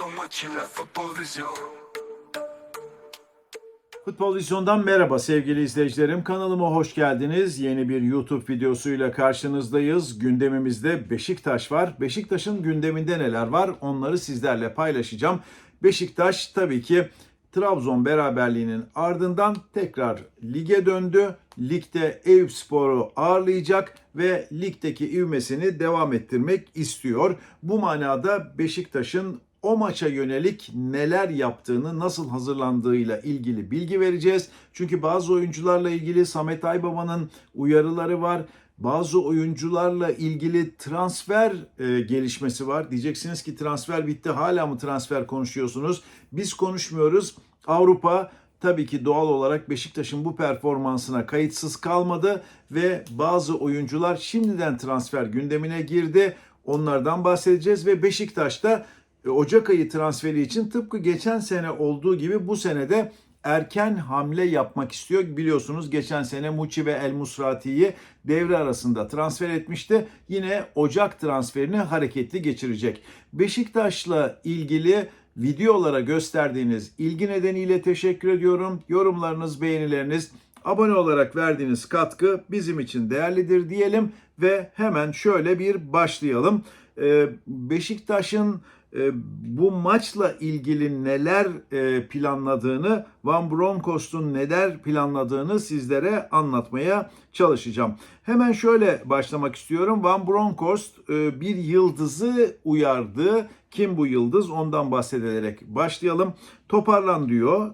İle futbol vizyon Futbol Vizyon'dan merhaba sevgili izleyicilerim. Kanalıma hoş geldiniz. Yeni bir YouTube videosuyla karşınızdayız. Gündemimizde Beşiktaş var. Beşiktaş'ın gündeminde neler var onları sizlerle paylaşacağım. Beşiktaş tabii ki Trabzon beraberliğinin ardından tekrar lige döndü. Ligde Eyüpspor'u ağırlayacak ve ligdeki ivmesini devam ettirmek istiyor. Bu manada Beşiktaş'ın o maça yönelik neler yaptığını, nasıl hazırlandığıyla ilgili bilgi vereceğiz. Çünkü bazı oyuncularla ilgili Samet Aybaba'nın uyarıları var. Bazı oyuncularla ilgili transfer e, gelişmesi var. Diyeceksiniz ki transfer bitti hala mı transfer konuşuyorsunuz? Biz konuşmuyoruz. Avrupa tabii ki doğal olarak Beşiktaş'ın bu performansına kayıtsız kalmadı ve bazı oyuncular şimdiden transfer gündemine girdi. Onlardan bahsedeceğiz ve Beşiktaş'ta Ocak ayı transferi için tıpkı geçen sene olduğu gibi bu senede erken hamle yapmak istiyor. Biliyorsunuz geçen sene Muçi ve El Musrati'yi devre arasında transfer etmişti. Yine Ocak transferini hareketli geçirecek. Beşiktaş'la ilgili videolara gösterdiğiniz ilgi nedeniyle teşekkür ediyorum. Yorumlarınız, beğenileriniz, abone olarak verdiğiniz katkı bizim için değerlidir diyelim ve hemen şöyle bir başlayalım. Ee, Beşiktaş'ın e, bu maçla ilgili neler e, planladığını, Van Bronckhorst'un neler planladığını sizlere anlatmaya çalışacağım. Hemen şöyle başlamak istiyorum. Van Bronckhorst e, bir yıldızı uyardı. Kim bu yıldız? Ondan bahsederek başlayalım. Toparlan diyor.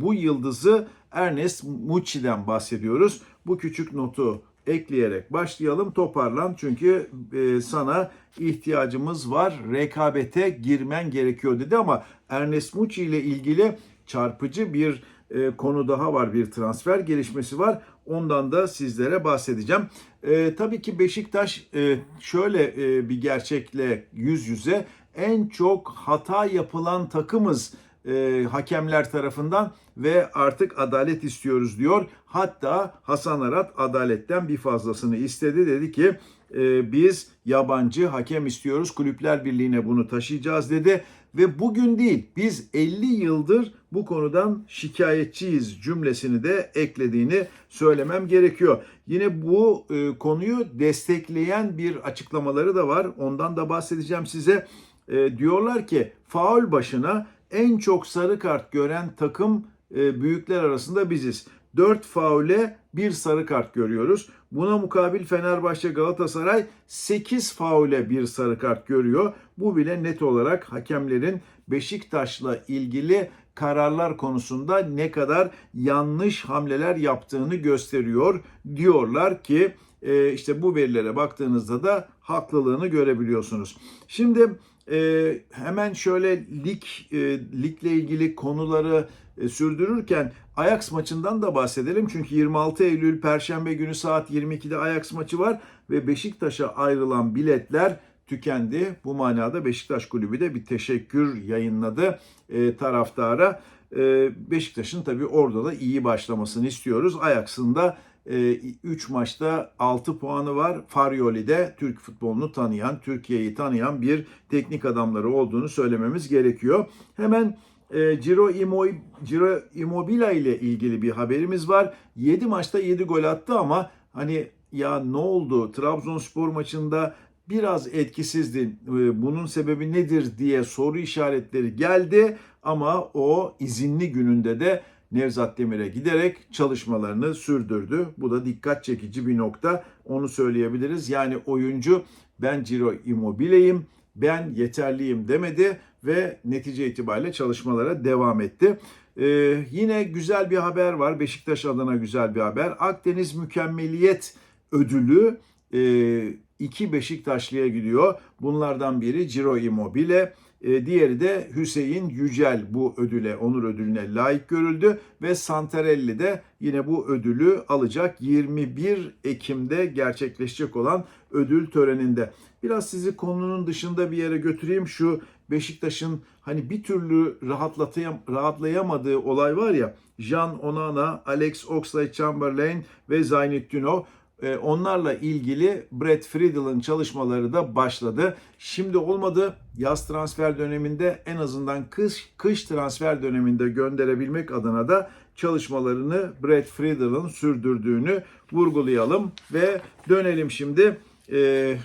Bu yıldızı Ernest Mucci'den bahsediyoruz. Bu küçük notu ekleyerek başlayalım. Toparlan çünkü e, sana ihtiyacımız var. Rekabete girmen gerekiyor dedi ama Ernest Muçi ile ilgili çarpıcı bir e, konu daha var. Bir transfer gelişmesi var. Ondan da sizlere bahsedeceğim. E, tabii ki Beşiktaş e, şöyle e, bir gerçekle yüz yüze en çok hata yapılan takımız e, hakemler tarafından ve artık adalet istiyoruz diyor. Hatta Hasan Arat adaletten bir fazlasını istedi. Dedi ki e, biz yabancı hakem istiyoruz. Kulüpler Birliği'ne bunu taşıyacağız dedi. Ve bugün değil biz 50 yıldır bu konudan şikayetçiyiz cümlesini de eklediğini söylemem gerekiyor. Yine bu e, konuyu destekleyen bir açıklamaları da var. Ondan da bahsedeceğim size. E, diyorlar ki faul başına en çok sarı kart gören takım e, büyükler arasında biziz. 4 faule 1 sarı kart görüyoruz. Buna mukabil Fenerbahçe Galatasaray 8 faule 1 sarı kart görüyor. Bu bile net olarak hakemlerin Beşiktaş'la ilgili kararlar konusunda ne kadar yanlış hamleler yaptığını gösteriyor. Diyorlar ki e, işte bu verilere baktığınızda da haklılığını görebiliyorsunuz. Şimdi e, hemen şöyle lig e, ligle ilgili konuları e, sürdürürken Ajax maçından da bahsedelim. Çünkü 26 Eylül Perşembe günü saat 22'de Ajax maçı var ve Beşiktaş'a ayrılan biletler tükendi. Bu manada Beşiktaş Kulübü de bir teşekkür yayınladı e, taraftara. E, Beşiktaş'ın tabii orada da iyi başlamasını istiyoruz. Ajax'ın da 3 maçta 6 puanı var. Farioli'de Türk futbolunu tanıyan, Türkiye'yi tanıyan bir teknik adamları olduğunu söylememiz gerekiyor. Hemen e, Ciro, Immo- Ciro Immobile ile ilgili bir haberimiz var. 7 maçta 7 gol attı ama hani ya ne oldu? Trabzonspor maçında biraz etkisizdi. E, Bunun sebebi nedir diye soru işaretleri geldi ama o izinli gününde de Nevzat Demir'e giderek çalışmalarını sürdürdü. Bu da dikkat çekici bir nokta. Onu söyleyebiliriz. Yani oyuncu ben Ciro Immobile'yim, ben yeterliyim demedi ve netice itibariyle çalışmalara devam etti. Ee, yine güzel bir haber var. Beşiktaş adına güzel bir haber. Akdeniz Mükemmeliyet Ödülü e, iki Beşiktaşlı'ya gidiyor. Bunlardan biri Ciro Immobile. E, diğeri de Hüseyin Yücel bu ödüle, onur ödülüne layık görüldü ve Santarelli de yine bu ödülü alacak 21 Ekim'de gerçekleşecek olan ödül töreninde. Biraz sizi konunun dışında bir yere götüreyim. Şu Beşiktaş'ın hani bir türlü rahatlatayam, rahatlayamadığı olay var ya. Jean Onana, Alex Oxlade-Chamberlain ve Zaynettinov E, onlarla ilgili Brett Friedel'ın çalışmaları da başladı. Şimdi olmadı yaz transfer döneminde en azından kış, kış transfer döneminde gönderebilmek adına da çalışmalarını Brett Friedel'ın sürdürdüğünü vurgulayalım ve dönelim şimdi e,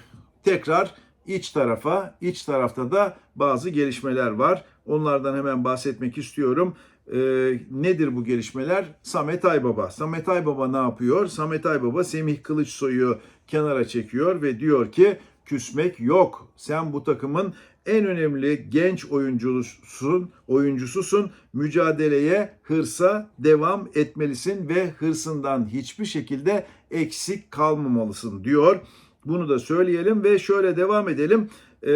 tekrar iç tarafa. İç tarafta da bazı gelişmeler var. Onlardan hemen bahsetmek istiyorum. Ee, nedir bu gelişmeler? Samet Aybaba. Samet Aybaba ne yapıyor? Samet Aybaba Semih Kılıçsoy'u kenara çekiyor ve diyor ki küsmek yok. Sen bu takımın en önemli genç oyuncususun, oyuncususun. Mücadeleye, hırsa devam etmelisin ve hırsından hiçbir şekilde eksik kalmamalısın diyor. Bunu da söyleyelim ve şöyle devam edelim. Ee,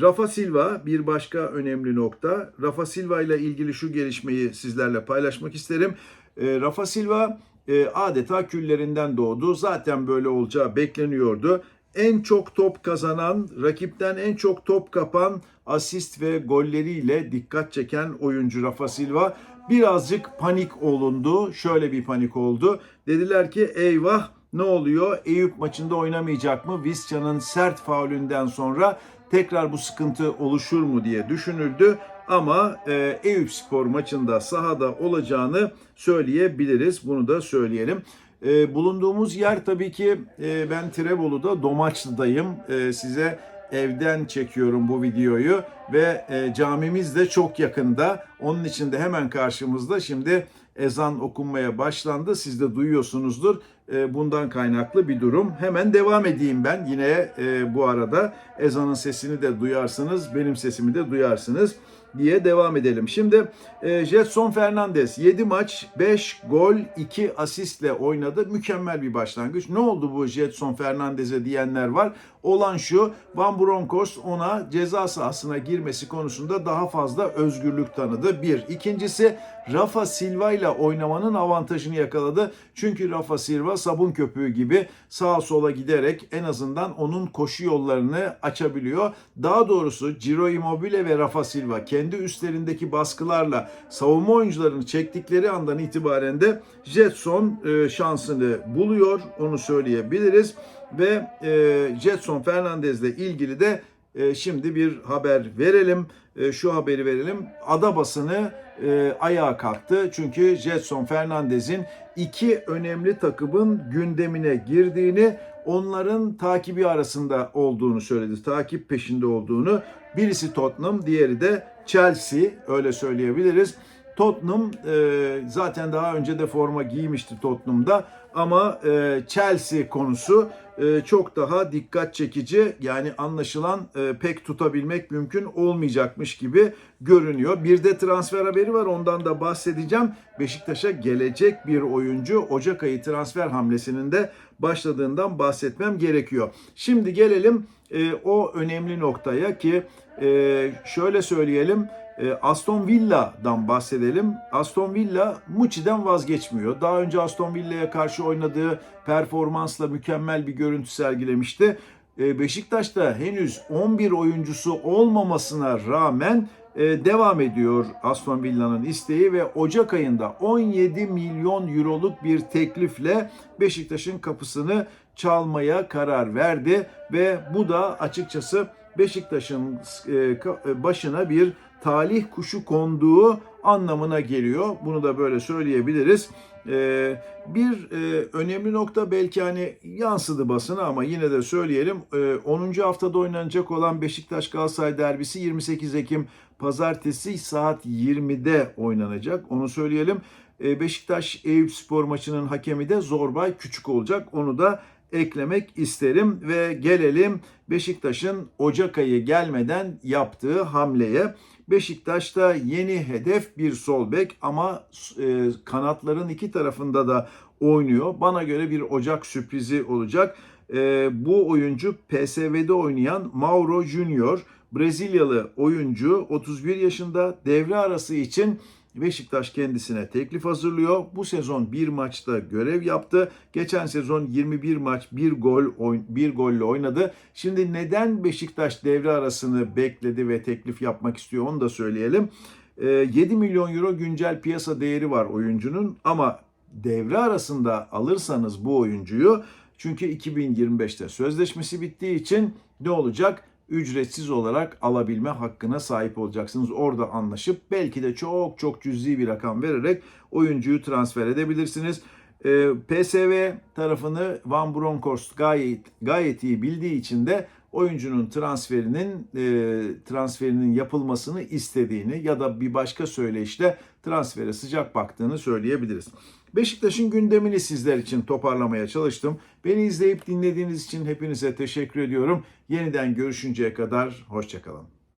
Rafa Silva bir başka önemli nokta. Rafa Silva ile ilgili şu gelişmeyi sizlerle paylaşmak isterim. Ee, Rafa Silva e, adeta küllerinden doğdu. Zaten böyle olacağı bekleniyordu. En çok top kazanan, rakipten en çok top kapan, asist ve golleriyle dikkat çeken oyuncu Rafa Silva birazcık panik olundu. Şöyle bir panik oldu. Dediler ki eyvah ne oluyor? Eyüp maçında oynamayacak mı? Visca'nın sert faulünden sonra tekrar bu sıkıntı oluşur mu diye düşünüldü. Ama e, Eyüp Spor maçında sahada olacağını söyleyebiliriz. Bunu da söyleyelim. E, bulunduğumuz yer tabii ki e, ben Tirebolu'da Domaçlı'dayım. E, size evden çekiyorum bu videoyu ve e, camimiz de çok yakında. Onun için de hemen karşımızda şimdi ezan okunmaya başlandı. Siz de duyuyorsunuzdur. E, bundan kaynaklı bir durum. Hemen devam edeyim ben. Yine e, bu arada ezanın sesini de duyarsınız, benim sesimi de duyarsınız diye devam edelim. Şimdi e, Jetson Fernandez 7 maç 5 gol 2 asistle oynadı. Mükemmel bir başlangıç. Ne oldu bu Jetson Fernandez'e diyenler var. Olan şu Van Bronckhorst ona ceza sahasına girmesi konusunda daha fazla özgürlük tanıdı. Bir. İkincisi Rafa Silva ile oynamanın avantajını yakaladı. Çünkü Rafa Silva sabun köpüğü gibi sağa sola giderek en azından onun koşu yollarını açabiliyor. Daha doğrusu Ciro Immobile ve Rafa Silva kendi üstlerindeki baskılarla savunma oyuncularını çektikleri andan itibaren de Jetson e, şansını buluyor. Onu söyleyebiliriz. Ve e, Jetson Fernandez'le ilgili de e, şimdi bir haber verelim. E, şu haberi verelim. Ada basını e, ayağa kalktı. Çünkü Jetson Fernandez'in iki önemli takımın gündemine girdiğini, onların takibi arasında olduğunu söyledi. Takip peşinde olduğunu. Birisi Tottenham, diğeri de Chelsea öyle söyleyebiliriz. Tottenham e, zaten daha önce de forma giymişti Tottenham'da ama e, Chelsea konusu e, çok daha dikkat çekici yani anlaşılan e, pek tutabilmek mümkün olmayacakmış gibi görünüyor. Bir de transfer haberi var ondan da bahsedeceğim. Beşiktaş'a gelecek bir oyuncu Ocak ayı transfer hamlesinin de başladığından bahsetmem gerekiyor. Şimdi gelelim e, o önemli noktaya ki e, şöyle söyleyelim. E, Aston Villa'dan bahsedelim. Aston Villa Muçi'den vazgeçmiyor. Daha önce Aston Villa'ya karşı oynadığı performansla mükemmel bir görüntü sergilemişti. E, Beşiktaş'ta henüz 11 oyuncusu olmamasına rağmen e, devam ediyor Aston Villa'nın isteği ve Ocak ayında 17 milyon euroluk bir teklifle Beşiktaş'ın kapısını çalmaya karar verdi ve bu da açıkçası Beşiktaş'ın başına bir talih kuşu konduğu anlamına geliyor. Bunu da böyle söyleyebiliriz. Bir önemli nokta belki hani yansıdı basına ama yine de söyleyelim. 10. haftada oynanacak olan Beşiktaş Galatasaray derbisi 28 Ekim pazartesi saat 20'de oynanacak. Onu söyleyelim. Beşiktaş Eyüp Spor maçının hakemi de Zorbay Küçük olacak. Onu da eklemek isterim ve gelelim Beşiktaş'ın Ocak ayı gelmeden yaptığı hamleye. Beşiktaş'ta yeni hedef bir sol bek ama e, kanatların iki tarafında da oynuyor. Bana göre bir Ocak sürprizi olacak. E, bu oyuncu PSV'de oynayan Mauro Junior. Brezilyalı oyuncu 31 yaşında devre arası için Beşiktaş kendisine teklif hazırlıyor. Bu sezon bir maçta görev yaptı. Geçen sezon 21 maç, bir gol, bir golle oynadı. Şimdi neden Beşiktaş devre arasını bekledi ve teklif yapmak istiyor onu da söyleyelim. 7 milyon euro güncel piyasa değeri var oyuncunun ama devre arasında alırsanız bu oyuncuyu Çünkü 2025'te sözleşmesi bittiği için ne olacak? Ücretsiz olarak alabilme hakkına sahip olacaksınız. Orada anlaşıp belki de çok çok cüzi bir rakam vererek oyuncuyu transfer edebilirsiniz. Ee, PSV tarafını Van Bronckhorst gayet gayet iyi bildiği için de oyuncunun transferinin e, transferinin yapılmasını istediğini ya da bir başka söyleyişle transfere sıcak baktığını söyleyebiliriz. Beşiktaş'ın gündemini sizler için toparlamaya çalıştım. Beni izleyip dinlediğiniz için hepinize teşekkür ediyorum. Yeniden görüşünceye kadar hoşçakalın.